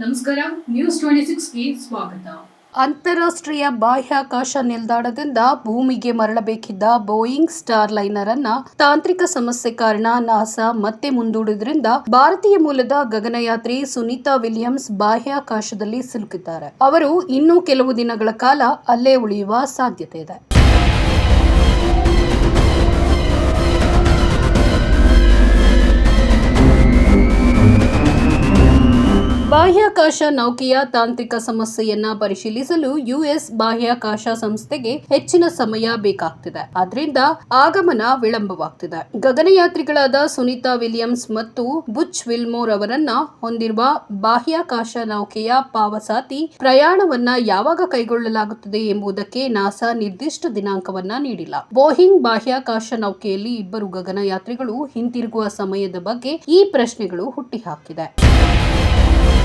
ನಮಸ್ಕಾರ news twenty ಸಿಕ್ಸ್ಗೆ ಸ್ವಾಗತ. ಅಂತಾರಾಷ್ಟ್ರೀಯ ಬಾಹ್ಯಾಕಾಶ ನಿಲ್ದಾಣದಿಂದ ಭೂಮಿಗೆ ಮರಳಬೇಕಿದ್ದ ಬೋಯಿಂಗ್ ಸ್ಟಾರ್ ಲೈನರ್ ಅನ್ನ ತಾಂತ್ರಿಕ ಸಮಸ್ಯೆ ಕಾರಣ ನಾಸಾ ಮತ್ತೆ ಮುಂದೂಡಿದ್ರಿಂದ ಭಾರತೀಯ ಮೂಲದ ಗಗನಯಾತ್ರಿ ಸುನೀತಾ ವಿಲಿಯಮ್ಸ್ ಬಾಹ್ಯಾಕಾಶದಲ್ಲಿ ಸಿಲುಕಿದ್ದಾರೆ. ಅವರು ಇನ್ನೂ ಕೆಲವು ದಿನಗಳ ಕಾಲ ಅಲ್ಲೇ ಉಳಿಯುವ ಸಾಧ್ಯತೆ ಇದೆ. ಬಾಹ್ಯಾಕಾಶ ನೌಕೆಯ ತಾಂತ್ರಿಕ ಸಮಸ್ಯೆಯನ್ನ ಪರಿಶೀಲಿಸಲು ಯುಎಸ್ ಬಾಹ್ಯಾಕಾಶ ಸಂಸ್ಥೆಗೆ ಹೆಚ್ಚಿನ ಸಮಯ ಬೇಕಾಗ್ತಿದೆ. ಆದ್ರಿಂದ ಆಗಮನ ವಿಳಂಬವಾಗ್ತಿದೆ. ಗಗನಯಾತ್ರಿಗಳಾದ ಸುನೀತಾ ವಿಲಿಯಮ್ಸ್ ಮತ್ತು ಬುಚ್ ವಿಲ್ಮೋರ್ ಅವರನ್ನ ಹೊಂದಿರುವ ಬಾಹ್ಯಾಕಾಶ ನೌಕೆಯ ಪಾವಸಾತಿ ಪ್ರಯಾಣವನ್ನ ಯಾವಾಗ ಕೈಗೊಳ್ಳಲಾಗುತ್ತದೆ ಎಂಬುದಕ್ಕೆ ನಾಸಾ ನಿರ್ದಿಷ್ಟ ದಿನಾಂಕವನ್ನ ನೀಡಿಲ್ಲ. ಬೋಹಿಂಗ್ ಬಾಹ್ಯಾಕಾಶ ನೌಕೆಯಲ್ಲಿ ಇಬ್ಬರು ಗಗನಯಾತ್ರಿಗಳು ಹಿಂತಿರುಗುವ ಸಮಯದ ಬಗ್ಗೆ ಈ ಪ್ರಶ್ನೆಗಳು ಹುಟ್ಟಿಹಾಕಿದೆ.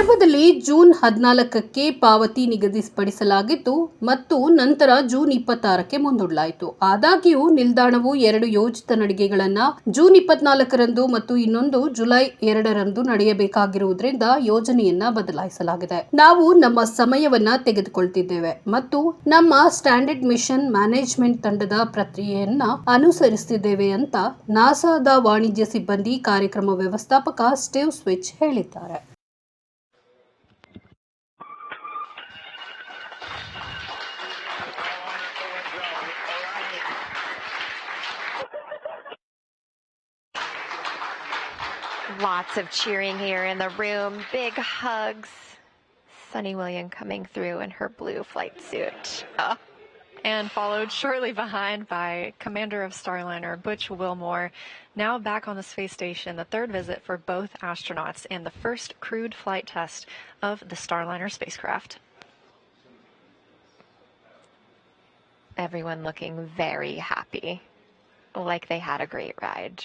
ಆರಂಭದಲ್ಲಿ ಜೂನ್ ಹದಿನಾಲ್ಕಕ್ಕೆ ಪಾವತಿ ನಿಗದಿಪಡಿಸಲಾಗಿತ್ತು ಮತ್ತು ನಂತರ ಜೂನ್ ಇಪ್ಪತ್ತಾರಕ್ಕೆ ಮುಂದೂಡಲಾಯಿತು. ಆದಾಗ್ಯೂ, ನಿಲ್ದಾಣವು ಎರಡು ಯೋಜಿತ ನಡಿಗೆಗಳನ್ನು ಜೂನ್ ಇಪ್ಪತ್ನಾಲ್ಕರಂದು ಮತ್ತು ಇನ್ನೊಂದು ಜುಲೈ ಎರಡರಂದು ನಡೆಯಬೇಕಾಗಿರುವುದರಿಂದ ಯೋಜನೆಯನ್ನ ಬದಲಾಯಿಸಲಾಗಿದೆ. ನಾವು ನಮ್ಮ ಸಮಯವನ್ನ ತೆಗೆದುಕೊಳ್ತಿದ್ದೇವೆ ಮತ್ತು ನಮ್ಮ ಸ್ಟ್ಯಾಂಡರ್ಡ್ ಮಿಷನ್ ಮ್ಯಾನೇಜ್ಮೆಂಟ್ ತಂಡದ ಪ್ರಕ್ರಿಯೆಯನ್ನ ಅನುಸರಿಸುತ್ತಿದ್ದೇವೆ ಅಂತ ನಾಸಾದ ವಾಣಿಜ್ಯ ಸಿಬ್ಬಂದಿ ಕಾರ್ಯಕ್ರಮ ವ್ಯವಸ್ಥಾಪಕ ಸ್ಟೀವ್ ಸ್ವಿಚ್ ಹೇಳಿದ್ದಾರೆ. Lots of cheering here in the room. Big hugs. Sunny William coming through in her blue flight suit. Oh, and followed shortly behind by Commander of Starliner Butch Wilmore, now back on the space station, the third visit for both astronauts and the first crewed flight test of the Starliner spacecraft. everyone looking very happy, like they had a great ride.